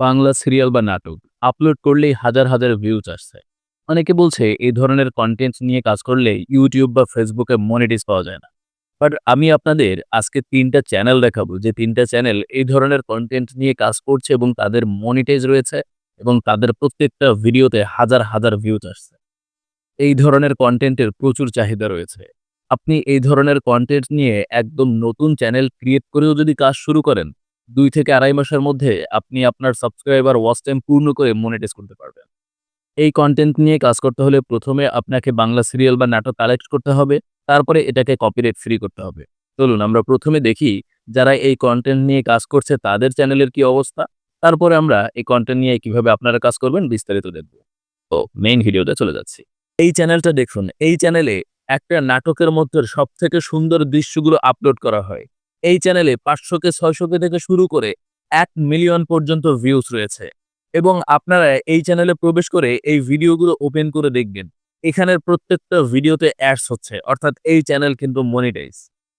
Bangla serial বা নাটক upload করলেই হাজার হাজার ভিউজ আসছে। অনেকে বলছে এই ধরনের কন্টেন্ট নিয়ে কাজ করলে ইউটিউব বা ফেসবুকে মনিটাইজ পাওয়া যায় না। বাট আমি আপনাদের আজকে তিনটা চ্যানেল দেখাবো। যে তিনটা চ্যানেল এই ধরনের কন্টেন্ট নিয়ে কাজ করছে এবং তাদের মনিটাইজ রয়েছে এবং তাদের প্রত্যেকটা ভিডিওতে হাজার হাজার ভিউজ আসছে। এই ধরনের কন্টেন্টের প্রচুর চাহিদা রয়েছে। আপনি এই ধরনের কন্টেন্ট নিয়ে একদম নতুন চ্যানেল ক্রিয়েট করেও যদি কাজ শুরু করেন দুই থেকে আড়াই মাসের মধ্যে আপনি আপনার সাবস্ক্রাইবার ওয়াচ টাইম পূর্ণ করে মনিটাইজ করতে পারবেন। এই কন্টেন্ট নিয়ে কাজ করতে হলে প্রথমে আপনাকে বাংলা সিরিয়াল বা নাটক কালেক্ট করতে হবে, তারপরে এটাকে কপিরাইট ফ্রি করতে হবে। চলুন আমরা প্রথমে দেখি যারা এই কন্টেন্ট নিয়ে কাজ করছে তাদের চ্যানেলের কি অবস্থা, তারপরে আমরা এই কন্টেন্ট নিয়ে কীভাবে আপনারা কাজ করবেন বিস্তারিত দেখব। ও মেইন ভিডিওতে চলে যাচ্ছি। এই চ্যানেলটা দেখুন, এই চ্যানেলে একটা নাটকের মধ্যে সব থেকে সুন্দর দৃশ্যগুলো আপলোড করা হয়। এই চ্যানেলে পাঁচশোকে ছয়শোকে থেকে শুরু করে এক মিলিয়ন পর্যন্ত ভিউজ রয়েছে। এবং আপনারা এই চ্যানেলে প্রবেশ করে এই ভিডিওগুলো ওপেন করে দেখবেন। এখানের প্রত্যেকটা ভিডিওতে অ্যাডস হচ্ছে, অর্থাৎ এই চ্যানেল কিন্তু মনিটাইজ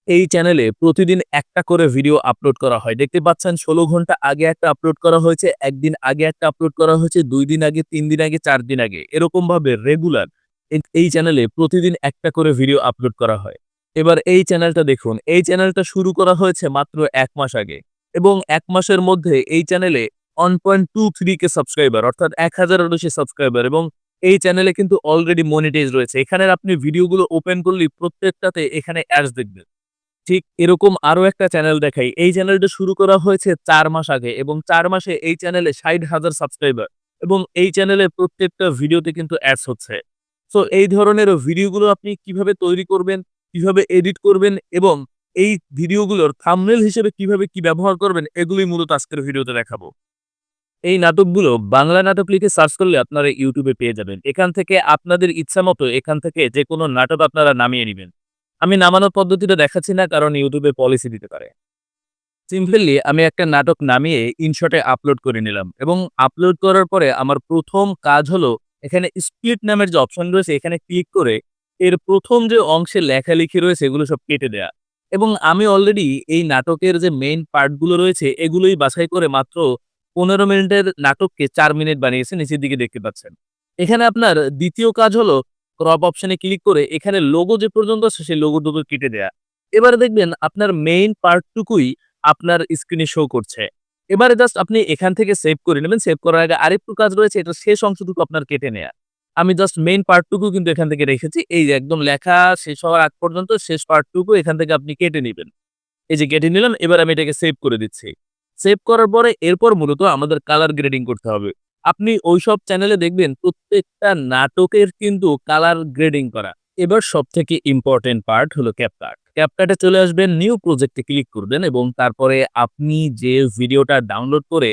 এই চ্যানেলে প্রতিদিন একটা করে ভিডিও আপলোড করা হয়। দেখতে পাচ্ছেন, ষোলো ঘণ্টা আগে একটা আপলোড করা হয়েছে, একদিন আগে একটা আপলোড করা হয়েছে, দুই দিন আগে, তিন দিন আগে, চার দিন আগে। এরকম ভাবে রেগুলার এই চ্যানেলে প্রতিদিন একটা করে ভিডিও আপলোড করা হয়। এবার এই চ্যানেলটা দেখুন। এই চ্যানেলটা শুরু করা হয়েছে মাত্র এক মাস আগে এবং এক মাসের মধ্যে এই চ্যানেলে one point two three K subscriber অর্থাৎ এক হাজারের বেশি সাবস্ক্রাইবার এবং এই চ্যানেলে কিন্তু অলরেডি মনিটাইজ রয়েছে। এখানে আপনি ভিডিওগুলো ওপেন করলে প্রত্যেকটাতে এখানে অ্যাডস দেখবেন। ঠিক এরকম আরও একটা চ্যানেল দেখাই। এই চ্যানেলটা শুরু করা হয়েছে চার মাস আগে এবং চার মাসে এই চ্যানেলে ষাট হাজার সাবস্ক্রাইবার এবং এই চ্যানেলে প্রত্যেকটা ভিডিওতে কিন্তু অ্যাডস হচ্ছে। সো এই ধরনের ভিডিওগুলো আপনি কীভাবে তৈরি করবেন কীভাবে এডিট করবেন এবং এই ভিডিওগুলোর থামনেল হিসেবে কীভাবে কি ব্যবহার করবেন, এগুলোই মূলত আজকের ভিডিওতে দেখাবো। এই নাটকগুলো বাংলা নাটক লিখে সার্চ করলে আপনারা ইউটিউবে পেয়ে যাবেন। এখান থেকে আপনাদের ইচ্ছা মতো এখান থেকে যে কোনো নাটক আপনারা নামিয়ে নেবেন। আমি নামানোর পদ্ধতিটা দেখাচ্ছি না, কারণ ইউটিউবে পলিসি দিতে পারে। সিম্পলি আমি একটা নাটক নামিয়ে ইনশটে আপলোড করে নিলাম এবং আপলোড করার পরে আমার প্রথম কাজ হলো এখানে স্প্লিট নামের যে অপশন রয়েছে, এখানে ক্লিক করে এর প্রথম যে অংশে লেখালেখি রয়েছে, এগুলো সব কেটে দেয়া। এবং আমি অলরেডি এই নাটকের যে মেইন পার্টগুলো রয়েছে, এগুলোই বাছাই করে মাত্র পনেরো মিনিটের নাটককে চার মিনিট বানিয়েছে নিচের দিকে দেখতে পাচ্ছেন। এখানে আপনার দ্বিতীয় কাজ হলো ক্রপ অপশনে ক্লিক করে এখানে লোগো যে পর্যন্ত আছে, সেই লোগোটুকু কেটে দেয়া। এবারে দেখবেন আপনার মেইন পার্টটুকুই আপনার স্ক্রিনে শো করছে। এবারে জাস্ট আপনি এখান থেকে সেভ করে নেবেন। সেভ করার আগে আরেকটু কাজ রয়েছে, এটা শেষ অংশটুকু আপনার কেটে নেয়া। আমি জাস্ট মেইন পার্টটুকু কিন্তু এখান থেকে রেখেছি। এই যে একদম লেখা শেষ হওয়ার আগ পর্যন্ত শেষ পার্টটুকু এখান থেকে আপনি কেটে নেবেন। এই যে কেটে নিলাম এবার আমি এটাকে সেভ করে দিচ্ছি। সেভ করার পরে এরপর মূলত আমাদের কালার গ্রেডিং করতে হবে। আপনি ওইসব চ্যানেলে দেখবেন, প্রত্যেকটা নাটকের কিন্তু কালার গ্রেডিং করা। এবার সব থেকে ইম্পর্টেন্ট পার্ট হলো ক্যাপকাট ক্যাপকাটে চলে আসবেন নিউ প্রজেক্টে ক্লিক করবেন এবং তারপরে আপনি যে ভিডিওটা ডাউনলোড করে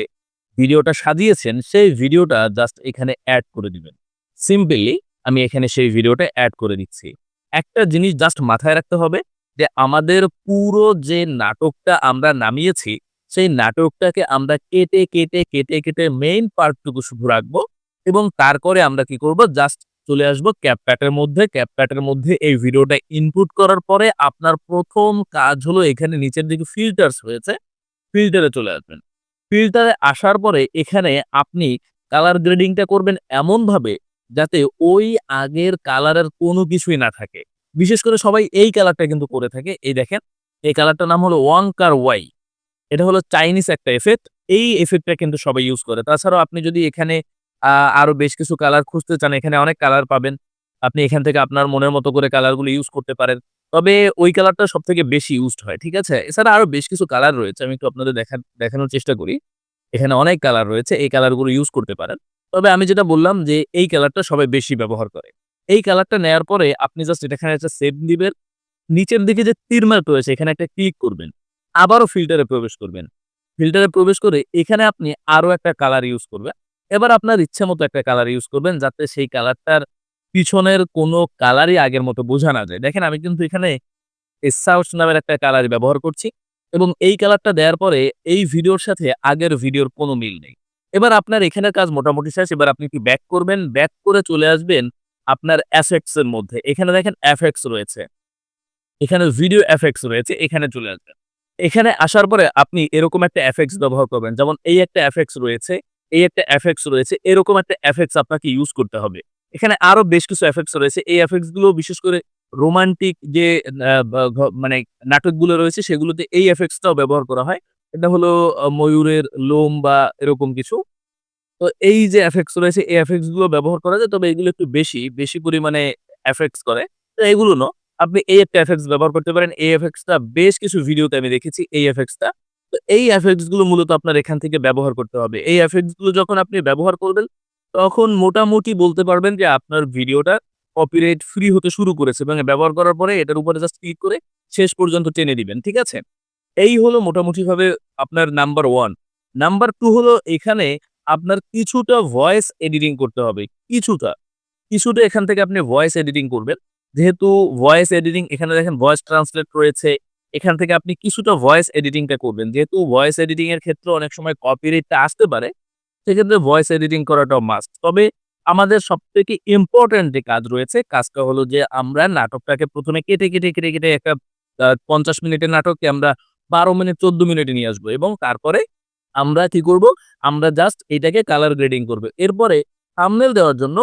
ভিডিওটা সাজিয়েছেন, সেই ভিডিওটা জাস্ট এখানে অ্যাড করে দিবেন। সিম্পলি আমি এখানে সেই ভিডিওটা অ্যাড করে দিচ্ছি। একটা জিনিস জাস্ট মাথায় রাখতে হবে যে আমাদের পুরো যে নাটকটা আমরা নামিয়েছি, সেই নাটকটাকে আমরা কেটে কেটে কেটে কেটে মেইন পার্টটুকু শুধু রাখব এবং তারপরে আমরা কি করব? জাস্ট চলে আসব ক্যাপকাটের মধ্যে। ক্যাপকাটের মধ্যে এই ভিডিওটা ইনপুট করার পরে আপনার প্রথম কাজ হলো এখানে নিচের দিকে ফিল্টার্স হয়েছে ফিল্টারে চলে আসবেন। ফিল্টারে আসার পরে এখানে আপনি কালার গ্রেডিংটা করবেন এমনভাবে যাতে ওই আগের কালারের কোনো কিছুই না থাকে। বিশেষ করে সবাই এই কালারটা কিন্তু করে থাকে। এই দেখেন, এই কালারটার নাম হলো ওয়াংকার ওয়াই। এটা হলো চাইনিজ একটা এফেক্ট এই এফেক্টটা কিন্তু সবাই ইউজ করে। তাছাড়াও আপনি যদি এখানে আরও বেশ কিছু কালার খুঁজতে চান, এখানে অনেক কালার পাবেন। আপনি এখান থেকে আপনার মনের মতো করে কালারগুলো ইউজ করতে পারেন। তবে ওই কালারটা সব থেকে বেশি ইউজড হয়, ঠিক আছে? এছাড়া আরও বেশ কিছু কালার রয়েছে। আমি একটু আপনাদের দেখা, দেখানোর চেষ্টা করি। এখানে অনেক কালার রয়েছে। এই কালারগুলো ইউজ করতে পারেন। তবে আমি যেটা বললাম যে, এই কালারটা সবাই বেশি ব্যবহার করে। এই কালারটা নেয়ার পরে আপনি জাস্ট এখানে একটা সেভ দিবেন, নিচের দিকে যে তীর রয়েছে, এখানে একটা ক্লিক করবেন, আবারও ফিল্টারে প্রবেশ করবেন। ফিল্টারে প্রবেশ করে এখানে আপনি আরও একটা কালার ইউজ করবেন। এবার আপনার ইচ্ছা মতো একটা কালার ইউজ করবেন, যাতে সেই কালারটার পিছনের কোনো কালারই আগের মতো বোঝা না যায়। দেখেন, আমি কিন্তু এখানে এসাউস নামের একটা কালার ব্যবহার করছি এবং এই কালারটা দেওয়ার পরে এই ভিডিওর সাথে আগের ভিডিওর কোনো মিল নেই। এবার আপনার এখানের কাজ মোটামুটি শেষ, এবার আপনি কি ব্যাক করবেন? ব্যাক করে চলে আসবেন আপনার অ্যাফেক্টস এর মধ্যে। এখানে দেখেন অ্যাফেক্টস রয়েছে। এখানে ভিডিও এফেক্টস রয়েছে, এখানে চলে আসবেন। এখানে আসার পরে আপনি এরকম একটা এফেক্টস ব্যবহার করবেন। যেমন এই একটা এফেক্টস রয়েছে, এই একটা এফেক্টস রয়েছে, এরকম একটা এফেক্টস আপনাকে ইউজ করতে হবে। এখানে আরও বেশ কিছু এফেক্টস রয়েছে। এই এফেক্টসগুলো বিশেষ করে রোমান্টিক যে মানে নাটকগুলো রয়েছে, সেগুলোতে এই এফেক্টসটাও ব্যবহার করা হয়। এটা হলো ময়ূরের লোম বা এরকম কিছু। তো এই যে এফেক্টস রয়েছে, এই এফেক্টসগুলো ব্যবহার করা যায়, তবে এগুলো একটু বেশি বেশি পরিমাণে এফেক্টস করে। তো এগুলো ন, আপনি এই একটা এফেক্টস ব্যবহার করতে পারেন। এই এফেক্টসটা বেশ কিছু ভিডিওতে আমি দেখেছি, এই এফেক্টসটা তো এই এফেক্টসগুলো মূলত আপনার এখান থেকে ব্যবহার করতে হবে। এই এফেক্টসগুলো যখন আপনি ব্যবহার করবেন, তখন মোটামুটি বলতে পারবেন যে আপনার ভিডিওটা কপিরাইট ফ্রি হতে শুরু করেছে। এবং ব্যবহার করার পরে এটার উপরে জাস্ট ক্লিক করে শেষ পর্যন্ত টেনে দিবেন, ঠিক আছে? এই হলো মোটামুটি ভাবে আপনার নাম্বার ওয়ান নাম্বার টু হলো এখানে আপনার কিছুটা ভয়েস এডিটিং করতে হবে, কিছুটা। কিছুটা এখান থেকে আপনি ভয়েস এডিটিং করবেন। যেহেতু ভয়েস এডিটিং এখানে দেখেন ভয়েস ট্রান্সলেট রয়েছে, এখান থেকে আপনি কিছুটা ভয়েস এডিটিংটা করবেন। যেহেতু ভয়েস এডিটিং এর ক্ষেত্রে অনেক সময় কপিরাইটটা আসতে পারে, সেক্ষেত্রে ভয়েস এডিটিং করাটাও মাস্ট তবে আমাদের সব থেকে ইম্পর্টেন্ট যে কাজ রয়েছে, কাজটা হলো যে আমরা নাটকটাকে প্রথমে কেটে কেটে কেটে কেটে একটা পঞ্চাশ মিনিটের নাটককে আমরা বারো মিনিট, চোদ্দ মিনিটে নিয়ে আসব এবং তারপরে আমরা কি করব? আমরা জাস্ট এটাকে কালার গ্রেডিং করব। এরপরে থাম্বনেল দেওয়ার জন্য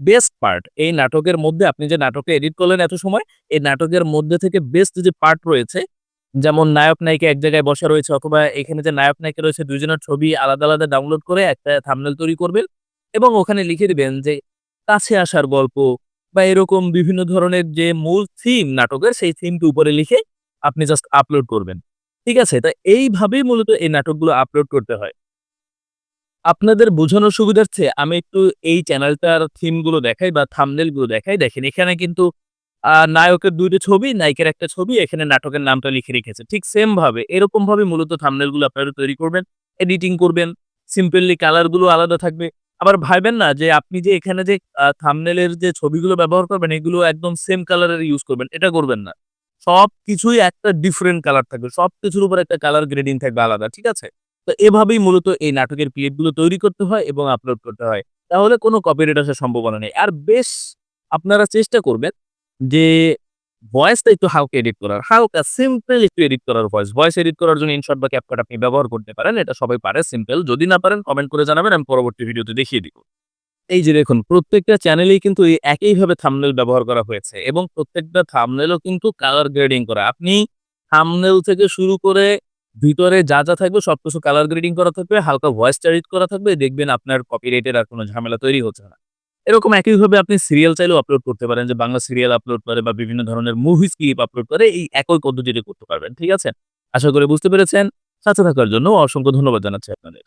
বেস্ট পার্ট এই নাটকের মধ্যে আপনি যে নাটকে এডিট করলেন এত সময়, এই নাটকের মধ্যে থেকে বেস্ট যে পার্ট রয়েছে, যেমন নায়ক নায়িকা এক জায়গায় বসা রয়েছে অথবা এখানে যে নায়ক নায়িকা রয়েছে দুজনের ছবি আলাদা আলাদা ডাউনলোড করে একটা থামনেল তৈরি করবেন এবং ওখানে লিখে দিবেন যে কাছে আসার গল্প বা এরকম বিভিন্ন ধরনের যে মূল থিম নাটকের, সেই থিমটি উপরে লিখে আপনি জাস্ট আপলোড করবেন। ঠিক আছে? তা এইভাবেই মূলত এই নাটকগুলো আপলোড করতে হয়। আপনাদের বোঝানোর সুবিধার্থে আমি একটু এই চ্যানেলটার থিমগুলো দেখাই বা থাম্বনেলগুলো দেখাই। দেখেন, এখানে কিন্তু নায়কের দুইটা ছবি, নায়িকের একটা ছবি, এখানে নাটকের নামটা লিখে রেখেছে। ঠিক সেম ভাবে এরকম ভাবে মূলত থাম্বনেলগুলো আপনারা তৈরি করবেন এডিটিং করবেন সিম্পলি কালারগুলো আলাদা থাকবে। আবার ভাইবেন না যে আপনি যে এখানে যে থামনেলের যে ছবিগুলো ব্যবহার করবেন, এগুলো একদম সেম কালারের ইউজ করবেন, এটা করবেন না। সব কিছুই একটা ডিফারেন্ট কালার থাকবে। সব কিছুর উপর একটা কালার গ্রেডিং থাকবে আলাদা, ঠিক আছে? তো এভাবেই মূলত এই নাটকের পিএফগুলো তৈরি করতে হয় এবং আপলোড করতে হয়। তাহলে কোনো কপিরাইট আসার সম্ভাবনা নেই। আর বেশ আপনারা চেষ্টা করবেন যে ভয়েসটা একটু হালকা এডিট করার। হালকা সিম্পল একটু এডিট করার ভয়েস ভয়েস এডিট করার জন্য ইনশর্ট বা ক্যাপকাট আপনি ব্যবহার করতে পারেন। এটা সবাই পারে সিম্পল যদি না পারেন কমেন্ট করে জানাবেন। আমি পরবর্তী ভিডিওতে দেখিয়ে দিব। এই যে দেখুন, প্রত্যেকটা চ্যানেলেই কিন্তু এই একইভাবে থাম্বনেল ব্যবহার করা হয়েছে এবং প্রত্যেকটা থাম্বনেলও কিন্তু কালার গ্রেডিং করা। আপনি থাম্বনেল থেকে শুরু করে ভিতরে যা যা থাকবে সবকিছু কালার গ্রেডিং করা থাকবে, হালকা ভয়েস এডিট করা থাকবে, দেখবেন আপনার কপিরাইটের আর কোনো ঝামেলা তৈরি হচ্ছে না। এরকম একইভাবে আপনি সিরিয়াল চাইলেও আপলোড করতে পারেন, যে বাংলা সিরিয়াল আপলোড করে বা বিভিন্ন ধরনের মুভিজ ক্লিপ আপলোড করে, এই একই পদ্ধতিতে করতে পারবেন, ঠিক আছে? আশা করি বুঝতে পেরেছেন। সাথে থাকার জন্য অসংখ্য ধন্যবাদ জানাচ্ছি আপনাদের।